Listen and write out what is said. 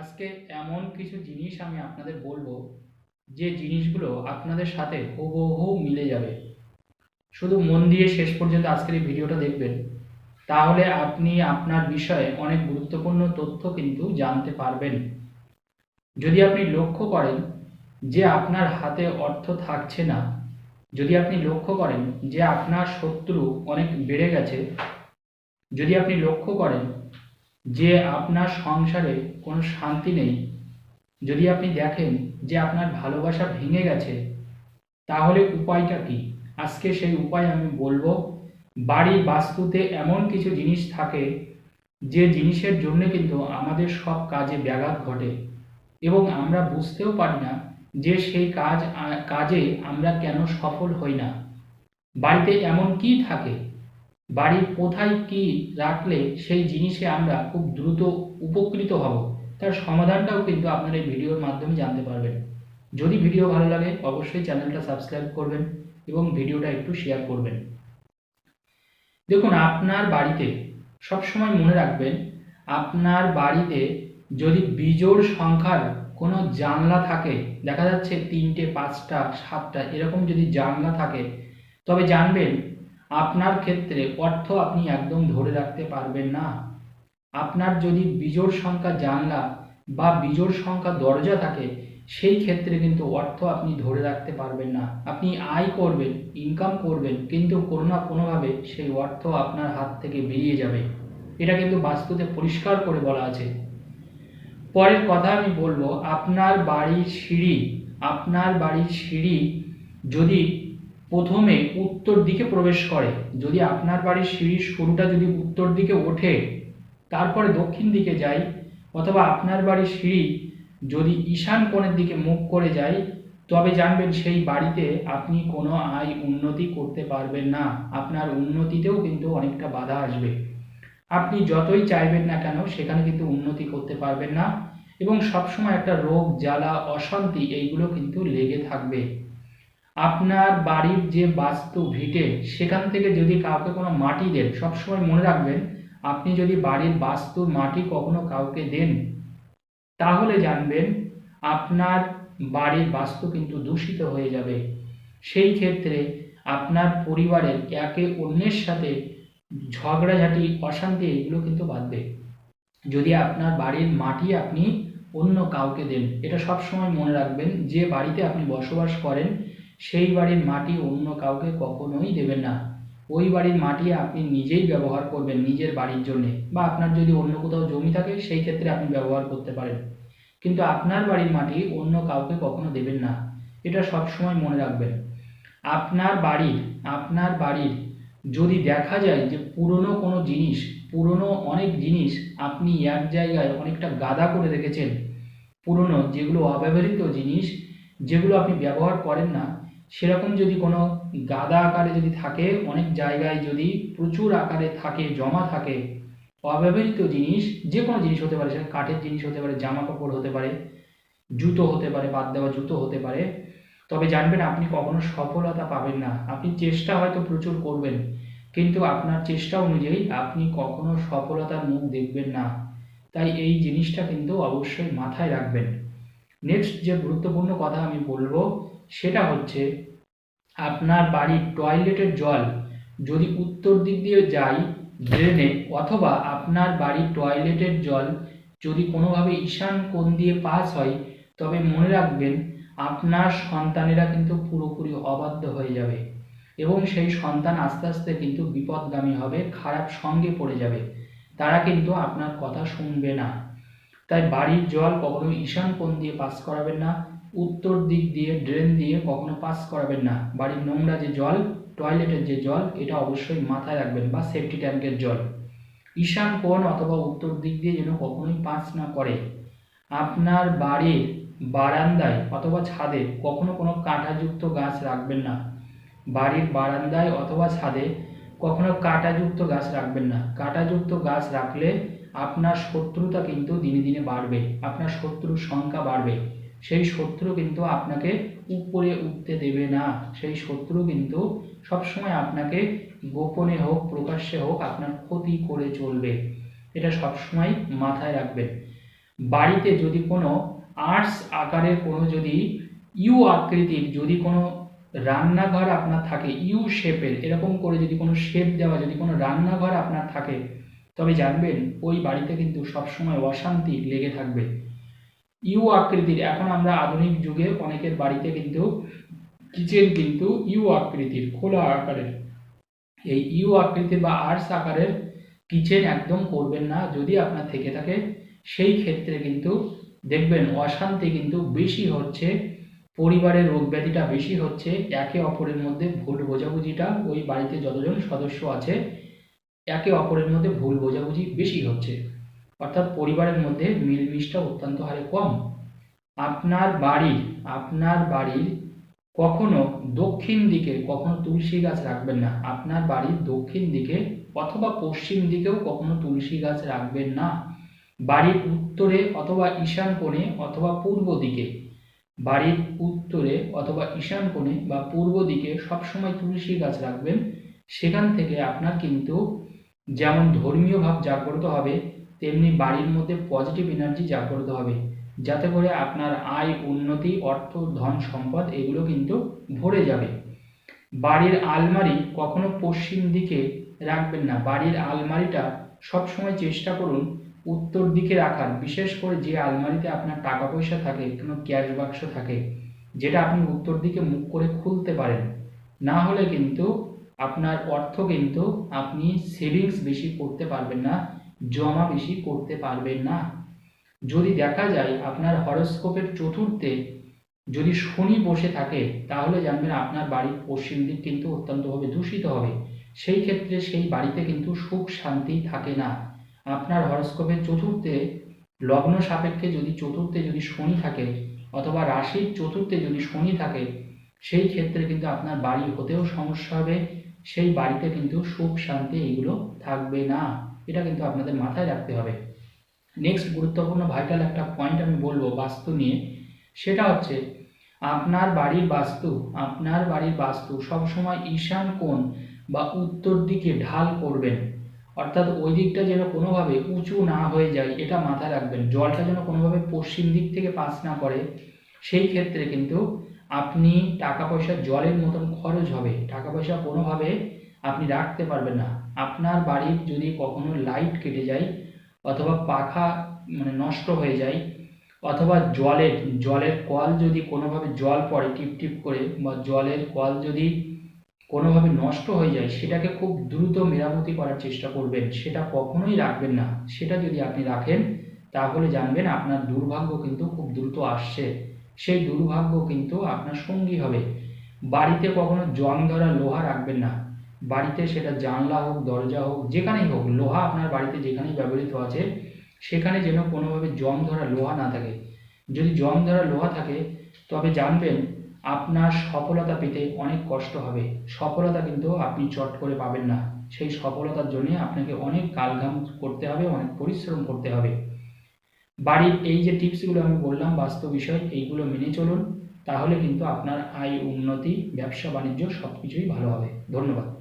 আজকে এমন কিছু জিনিস আমি আপনাদের বলব, যে জিনিসগুলো আপনাদের সাথে হুবহু মিলে যাবে। শুধু মন দিয়ে শেষ পর্যন্ত আজকের এই ভিডিওটা দেখবেন। তাহলে আপনি আপনার বিষয়ে অনেক গুরুত্বপূর্ণ তথ্য কিন্তু জানতে পারবেন। যদি আপনি লক্ষ্য করেন যে আপনার হাতে অর্থ থাকছে না, যদি আপনি লক্ষ্য করেন যে আপনার শত্রু অনেক বেড়ে গেছে, যদি আপনি লক্ষ্য করেন যে আপনার সংসারে কোনো শান্তি নেই। যদি আপনি দেখেন যে আপনার ভালোবাসা ভেঙে গেছে, তাহলে উপায়টা কি? আজকে সেই উপায় আমি বলব বাড়ির বাস্তুতে এমন কিছু জিনিস থাকে, যে জিনিসের জন্য কিন্তু আমাদের সব কাজে ব্যাঘাত ঘটে এবং আমরা বুঝতেও পারি না যে সেই কাজ কাজে আমরা কেন সফল হই না। বাড়িতে এমন কি থাকে? বাড়ির কোথায় কি রাখলে সেই জিনিসে আমরা খুব দ্রুত উপকৃত হব, তার সমাধানটাও কিন্তু আপনারা এই ভিডিওর মাধ্যমে জানতে পারবেন। যদি ভিডিও ভালো লাগে, অবশ্যই চ্যানেলটা সাবস্ক্রাইব করবেন এবং ভিডিওটা একটু শেয়ার করবেন। দেখুন, আপনার বাড়িতে সবসময় মনে রাখবেন, আপনার বাড়িতে যদি বিজোড় সংখ্যার কোনো জানলা থাকে, দেখা যাচ্ছে তিনটে, পাঁচটা, সাতটা, এরকম যদি জানলা থাকে, তবে জানবেন আপনার ক্ষেত্রে অর্থ আপনি একদম ধরে রাখতে পারবেন না। আপনার যদি বিজোড় সংখ্যা জানলা বা বিজোড় সংখ্যা দরজা থাকে, সেই ক্ষেত্রে কিন্তু অর্থ আপনি ধরে রাখতে পারবেন না। আপনি আয় করবেন ইনকাম করবেন, কিন্তু কোনো না কোনোভাবে সেই অর্থ আপনার হাত থেকে বেরিয়ে যাবে। এটা কিন্তু বাস্তুতে পরিষ্কার করে বলা আছে। পরের কথা আমি বলব, আপনার বাড়ির সিঁড়ি, আপনার বাড়ির সিঁড়ি যদি প্রথমে উত্তর দিকে প্রবেশ করে। যদি আপনার বাড়ির সিঁড়ির শুরুটা যদি উত্তর দিকে ওঠে, তারপরে দক্ষিণ দিকে যায় অথবা আপনার বাড়ির সিঁড়ি যদি ঈশান কোণের দিকে মুখ করে যায় তবে জানবেন সেই বাড়িতে আপনি কোনো আয় উন্নতি করতে পারবেন না। আপনার উন্নতিতেও কিন্তু অনেকটা বাধা আসবে। আপনি যতই চাইবেন না কেন, সেখানে কিন্তু উন্নতি করতে পারবেন না। এবং সবসময় একটা রোগ, জ্বালা, অশান্তি, এইগুলো কিন্তু লেগে থাকবে। আপনার বাড়ির যে বাস্তু ভিটে, সেখান থেকে যদি কাউকে কোনো মাটি দেন, সবসময় মনে রাখবেন, আপনি যদি বাড়ির বাস্তুর মাটি কখনো কাউকে দেন, তাহলে জানবেন আপনার বাড়ির বাস্তু কিন্তু দূষিত হয়ে যাবে। সেই ক্ষেত্রে আপনার পরিবারের একে অন্যের সাথে ঝগড়াঝাটি, অশান্তি, এগুলো কিন্তু বাঁধবে যদি আপনার বাড়ির মাটি আপনি অন্য কাউকে দেন, এটা সবসময় মনে রাখবেন, যে বাড়িতে আপনি বসবাস করেন সেই বাড়ির মাটি অন্য কাউকে কখনোই দেবেন না। ওই বাড়ির মাটি আপনি নিজেই ব্যবহার করবেন নিজের বাড়ির জন্য, বা আপনার যদি অন্য কোথাও জমি থাকে, সেই ক্ষেত্রে আপনি ব্যবহার করতে পারেন। কিন্তু আপনার বাড়ির মাটি অন্য কাউকে কখনো দেবেন না। এটা সবসময় মনে রাখবেন। আপনার বাড়ির আপনার বাড়ির যদি দেখা যায় যে পুরনো কোনো জিনিস, পুরনো অনেক জিনিস আপনি এক জায়গায় অনেকটা গাদা করে রেখেছেন, পুরনো যেগুলো অব্যবহৃত জিনিস, যেগুলো আপনি ব্যবহার করেন না সেরকম যদি কোনো গাদা আকারে যদি থাকে, অনেক জায়গায় যদি প্রচুর আকারে থাকে, জমা থাকে, অব্যবহৃত জিনিস যে কোনো জিনিস হতে পারে সেটা কাঠের জিনিস হতে পারে জামা কাপড় হতে পারে, জুতো হতে পারে, বাদ দেওয়া জুতো হতে পারে, তবে জানবেন আপনি কখনো সফলতা পাবেন না। আপনি চেষ্টা হয়তো প্রচুর করবেন, কিন্তু আপনার চেষ্টা অনুযায়ী আপনি কখনো সফলতার মুখ দেখবেন না। তাই এই জিনিসটা কিন্তু অবশ্যই মাথায় রাখবেন। নেক্সট যে গুরুত্বপূর্ণ কথা আমি বলব সেটা হচ্ছে আপনার বাড়ির টয়লেটের জল যদি উত্তর দিক দিয়ে যায় ড্রেনে অথবা আপনার বাড়ির টয়লেটের জল যদি কোনোভাবে ঈশান কোণ দিয়ে পাস হয়, তবে মনে রাখবেন আপনার সন্তানেরা কিন্তু পুরোপুরি অবাধ্য হয়ে যাবে এবং সেই সন্তান আস্তে আস্তে কিন্তু বিপদগামী হবে, খারাপ সঙ্গে পড়ে যাবে। তারা কিন্তু আপনার কথা শুনবে না। তাই বাড়ির জল কখনো ঈশান কোণ দিয়ে পাস করাবেন না। উত্তর দিক দিয়ে ড্রেন দিয়ে কখনো পাস করাবেন না। বাড়ির নোংরা যে জল টয়লেটের যে জল, এটা অবশ্যই মাথায় রাখবেন বা সেফটি ট্যাঙ্কের জল। ঈশান কোণ অথবা উত্তর দিক দিয়ে যেন কখনোই পাস না করে। আপনার বাড়ির বারান্দায় অথবা ছাদে কখনো কোনো কাঁটাযুক্ত গাছ রাখবেন না। বাড়ির বারান্দায় অথবা ছাদে কখনো কাঁটাযুক্ত গাছ রাখবেন না। কাঁটাযুক্ত গাছ রাখলে আপনার শত্রুতা কিন্তু দিনে দিনে বাড়বে। আপনার শত্রুর সংখ্যা বাড়বে। সেই শত্রু কিন্তু আপনাকে উপরে উঠতে দেবে না। সেই শত্রু কিন্তু সবসময় আপনাকে গোপনে হোক, প্রকাশ্যে হোক আপনার ক্ষতি করে চলবে। এটা সবসময় মাথায় রাখবেন। বাড়িতে যদি কোনো আর্টস আকারের কোনো যদি ইউ আকৃতির যদি কোনো রান্নাঘর আপনার থাকে, ইউ শেপের, এরকম করে যদি কোনো শেপ দেওয়া, যদি কোনো রান্নাঘর আপনার থাকে, তবে জানবেন ওই বাড়িতে কিন্তু সবসময় অশান্তি লেগে থাকবে। ইউ আকৃতির, এখন আমরা আধুনিক যুগে অনেকের বাড়িতে কিন্তু কিচেন কিন্তু ইউ আকৃতির, খোলা আকারের। এই ইউ আকৃতির বা আর্টস আকারের কিচেন একদম করবেন না, যদি আপনার থেকে থাকে, সেই ক্ষেত্রে কিন্তু দেখবেন অশান্তি কিন্তু বেশি হচ্ছে, পরিবারের রোগ ব্যাধিটা বেশি হচ্ছে, একে অপরের মধ্যে ভুল বোঝাবুঝিটা, ওই বাড়িতে যতজন সদস্য আছে, একে অপরের মধ্যে ভুল বোঝাবুঝি বেশি হচ্ছে। অর্থাৎ পরিবারের মধ্যে মিলমিশটা অত্যন্ত হারে কম। আপনার বাড়ির আপনার বাড়ির কখনো দক্ষিণ দিকে কখনো তুলসী গাছ রাখবেন না। আপনার বাড়ির দক্ষিণ দিকে অথবা পশ্চিম দিকেও কখনো তুলসী গাছ রাখবেন না। বাড়ির উত্তরে অথবা ঈশান কোণে অথবা পূর্ব দিকে, বাড়ির উত্তরে অথবা ঈশান কোণে বা পূর্ব দিকে সবসময় তুলসী গাছ রাখবেন। সেখান থেকে আপনার কিন্তু যেমন ধর্মীয় ভাব জাগ্রত হবে তেমনি বাড়ির মধ্যে পজিটিভ এনার্জি জাগ্রত হবে। যাতে করে আপনার আয়, উন্নতি, অর্থ, ধন সম্পদ এগুলো কিন্তু ভরে যাবে। বাড়ির আলমারি কখনো পশ্চিম দিকে রাখবেন না। বাড়ির আলমারিটা সবসময় চেষ্টা করুন উত্তর দিকে রাখার। বিশেষ করে যে আলমারিতে আপনার টাকা পয়সা থাকে, কোনো ক্যাশ বাক্স থাকে, যেটা আপনি উত্তর দিকে মুখ করে খুলতে পারেন। না হলে কিন্তু আপনার অর্থ কিন্তু আপনি সেভিংস বেশি করতে পারবেন না। জমা বেশি করতে পারবেন না। যদি দেখা যায় আপনার হরস্কোপের চতুর্থে যদি শনি বসে থাকে, তাহলে জানবেন আপনার বাড়ির পশ্চিম দিক কিন্তু অত্যন্তভাবে দূষিত হবে। সেই ক্ষেত্রে সেই বাড়িতে কিন্তু সুখ শান্তি থাকে না। আপনার হরস্কোপের চতুর্থে, লগ্ন সাপেক্ষে যদি চতুর্থে যদি শনি থাকে, অথবা রাশির চতুর্থে যদি শনি থাকে, সেই ক্ষেত্রে কিন্তু আপনার বাড়ি হতেও সমস্যা হবে। সেই বাড়িতে কিন্তু সুখ শান্তি এইগুলো থাকবে না। এটা কিন্তু আপনাদের মাথায় রাখতে হবে। নেক্সট গুরুত্বপূর্ণ ভাইটাল একটা পয়েন্ট আমি বলব বাস্তু নিয়ে। সেটা হচ্ছে, আপনার বাড়ির বাস্তু, আপনার বাড়ির বাস্তু সবসময় ঈশান কোণ বা উত্তর দিকে ঢাল করবেন। অর্থাৎ ওই দিকটা যেন কোনোভাবে উঁচু না হয়ে যায়, এটা মাথায় রাখবেন। জলটা যেন কোনোভাবে পশ্চিম দিক থেকে পাস না করে, সেই ক্ষেত্রে কিন্তু আপনি টাকা পয়সা জলের মতন খরচ হবে। টাকা পয়সা কোনোভাবে আপনি রাখতে পারবেন না। আপনার বাড়ির যদি কখনো লাইট কেটে যায়, অথবা পাখা মানে নষ্ট হয়ে যায়, অথবা জলের জলের কল যদি কোনোভাবে জল পড়ে টিপ টিপ করে, বা জলের কল যদি কোনোভাবে নষ্ট হয়ে যায়, সেটাকে খুব দ্রুত মেরামতি করার চেষ্টা করবেন। সেটা কখনোই রাখবেন না। সেটা যদি আপনি রাখেন, তাহলে জানবেন আপনার দুর্ভাগ্য কিন্তু খুব দ্রুত আসছে। সেই দুর্ভাগ্য কিন্তু আপনার সঙ্গী হবে। বাড়িতে কখনো জং ধরা লোহা রাখবেন না। বাড়িতে সেটা জানলা হোক, দরজা হোক, যেখানেই হোক, লোহা আপনার বাড়িতে যেখানেই ব্যবহৃত আছে, সেখানে যেন কোনোভাবে জং ধরা লোহা না থাকে। যদি জং ধরা লোহা থাকে, তবে জানবেন আপনার সফলতা পেতে অনেক কষ্ট হবে। সফলতা কিন্তু আপনি চট করে পাবেন না। সেই সফলতার জন্য আপনাকে অনেক কালঘাম করতে হবে, অনেক পরিশ্রম করতে হবে। বাড়ির এই যে টিপসগুলো আমি বললাম, বাস্তব বিষয়, এইগুলো মেনে চলুন। তাহলে কিন্তু আপনার আয়, উন্নতি, ব্যবসা, বাণিজ্য সব কিছুই ভালো হবে। ধন্যবাদ।